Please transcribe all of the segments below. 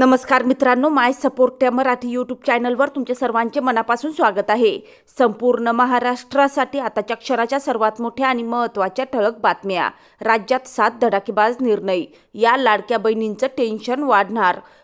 नमस्कार मित्रांनो माय सपोर्ट त्या मराठी यूट्यूब चॅनलवर तुमचे सर्वांचे मनापासून स्वागत आहे. संपूर्ण महाराष्ट्रासाठी आताच्या क्षणाच्या सर्वात मोठ्या आणि महत्त्वाच्या ठळक बातम्या. राज्यात सात धडाकेबाज निर्णय. या लाडक्या बहिणींचं टेन्शन वाढणार.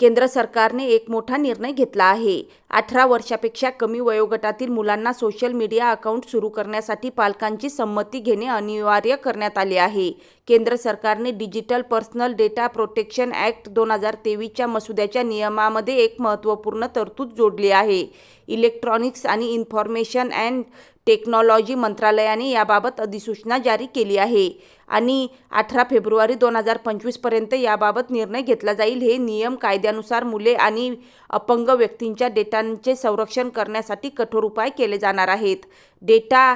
केंद्र सरकारने एक मोठा निर्णय घेतला आहे. अठरा वर्षापेक्षा कमी वयोगटातील मुलांना सोशल मीडिया अकाउंट सुरू करण्यासाठी पालकांची संमती घेणे अनिवार्य करण्यात आले आहे. केंद्र सरकारने digital personal data protection act दोन हजार तेवीसच्या मसुद्याच्या नियमामध्ये एक महत्त्वपूर्ण तरतूद जोडली आहे. इलेक्ट्रॉनिक्स आणि इन्फॉर्मेशन अँड टेक्नॉलॉजी मंत्रालयाने याबाबत अधिसूचना जारी केली आहे. आणि अठरा फेब्रुवारी दोन हजार पंचवीसपर्यंत याबाबत निर्णय घेतला जाईल हे नियम कायद्यानुसार मुले आणि अपंग व्यक्तींच्या डेटांचे संरक्षण करण्यासाठी कठोर उपाय केले जाणार आहेत. डेटा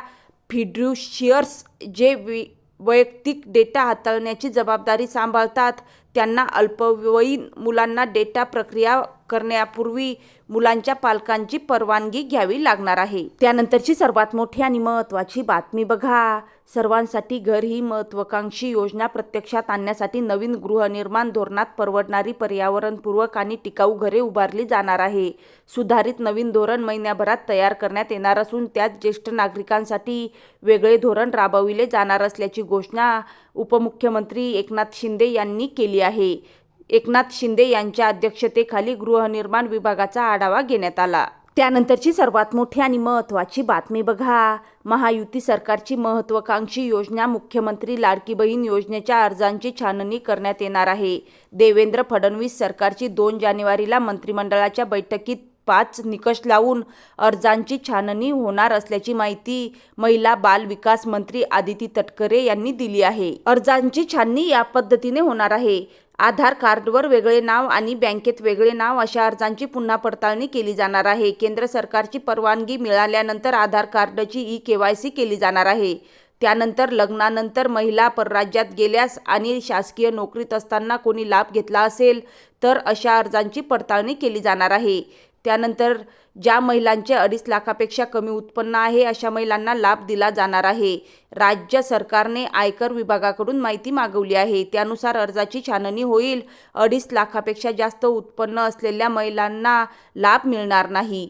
फिड्युशियर्स जे वि वैयक्तिक डेटा हाताळण्याची जबाबदारी सांभाळतात त्यांना अल्पवयीन मुलांना डेटा प्रक्रिया करण्यापूर्वी मुलांच्या पालकांची परवानगी घ्यावी लागणार आहे. त्यानंतरची सर्वात मोठी आणि महत्त्वाची बातमी बघा. सर्वांसाठी घर ही महत्त्वाकांक्षी योजना प्रत्यक्षात आणण्यासाठी नवीन गृहनिर्माण धोरणात परवडणारी पर्यावरणपूर्वक आणि टिकाऊ घरे उभारली जाणार आहे. सुधारित नवीन धोरण महिन्याभरात तयार करण्यात येणार असून त्यात ज्येष्ठ नागरिकांसाठी वेगळे धोरण राबविले जाणार असल्याची घोषणा उपमुख्यमंत्री एकनाथ शिंदे यांनी केली आहे. एकनाथ शिंदे यांच्या अध्यक्षतेखाली गृहनिर्माण विभागाचा आढावा घेण्यात आला. त्यानंतरची सर्वात मोठी आणि महत्त्वाची बातमी बघा. महायुती सरकारची महत्त्वाकांक्षी योजना मुख्यमंत्री लाडकी बहीण योजनेच्या अर्जांची छाननी करण्यात येणार आहे. देवेंद्र फडणवीस सरकारची दोन जानेवारीला मंत्रिमंडळाच्या बैठकीत पाच निकष लावून अर्जांची छाननी होणार असल्याची माहिती महिला बाल विकास मंत्री आदिती तटकरे यांनी दिली आहे. अर्जांची छाननी या पद्धतीने होणार आहे. आधार कार्डवर वेगळे नाव आणि बँकेत वेगळे नाव अशा अर्जांची पुन्हा पडताळणी केली जाणार आहे. केंद्र सरकारची परवानगी मिळाल्यानंतर आधार कार्डची ई के वाय सी केली जाणार आहे. त्यानंतर लग्नानंतर महिला परराज्यात गेल्यास आणि शासकीय नोकरीत असताना कोणी लाभ घेतला असेल तर अशा अर्जांची पडताळणी केली जाणार आहे. त्यानंतर ज्या महिलांचे अडीच लाखापेक्षा कमी उत्पन्न आहे अशा महिलांना लाभ दिला जाणार आहे. राज्य सरकारने आयकर विभागाकडून माहिती मागवली आहे. त्यानुसार अर्जाची छाननी होईल. अडीच लाखापेक्षा जास्त उत्पन्न असलेल्या महिलांना लाभ मिळणार नाही.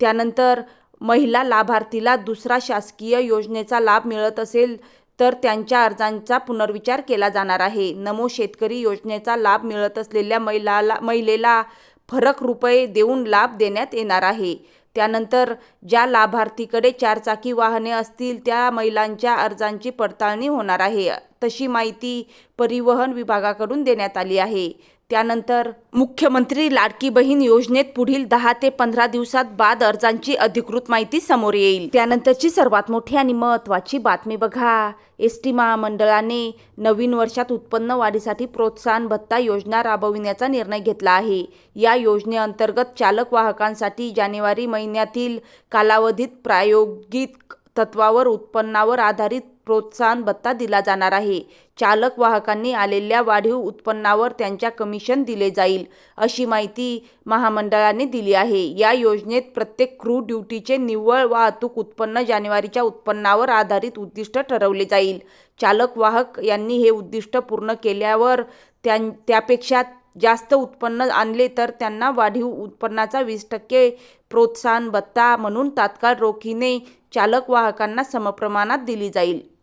त्यानंतर महिला लाभार्थीला दुसरा शासकीय योजनेचा लाभ मिळत असेल तर त्यांच्या अर्जांचा पुनर्विचार केला जाणार आहे. नमो शेतकरी योजनेचा लाभ मिळत असलेल्या महिलाला महिलेला फरक रुपये देऊन लाभ देण्यात येणार आहे. त्यानंतर ज्या लाभार्थीकडे चारचाकी वाहने असतील त्या महिलांच्या अर्जांची पडताळणी होणार आहे. तशी माहिती परिवहन विभागाकडून देण्यात आली आहे. त्यानंतर मुख्यमंत्री लाडकी बहीण योजनेत पुढील दहा ते पंधरा दिवसात बाद अर्जांची अधिकृत माहिती समोर येईल. त्यानंतरची सर्वात मोठी आणि महत्त्वाची बातमी बघा. एस टी महामंडळाने नवीन वर्षात उत्पन्न वाढीसाठी प्रोत्साहन भत्ता योजना राबविण्याचा निर्णय घेतला आहे. या योजनेअंतर्गत चालक वाहकांसाठी जानेवारी महिन्यातील कालावधीत प्रायोगिक तत्वावर उत्पन्नावर आधारित प्रोत्साहन भत्ता दिला जाणार आहे. चालक वाहकांनी आलेल्या वाढीव उत्पन्नावर त्यांच्या कमिशन दिले जाईल अशी माहिती महामंडळाने दिली आहे. या योजनेत प्रत्येक क्रू ड्युटीचे निव्वळ वाहतूक उत्पन्न जानेवारीच्या उत्पन्नावर आधारित उद्दिष्ट ठरवले जाईल. चालक वाहक यांनी हे उद्दिष्ट पूर्ण केल्यावर त्यां त्यापेक्षा जास्त उत्पन्न आणले तर त्यांना वाढीव उत्पन्नाचा वीस टक्के प्रोत्साहन भत्ता म्हणून तात्काळ रोखीने चालक वाहकांना समप्रमाणात दिली जाईल.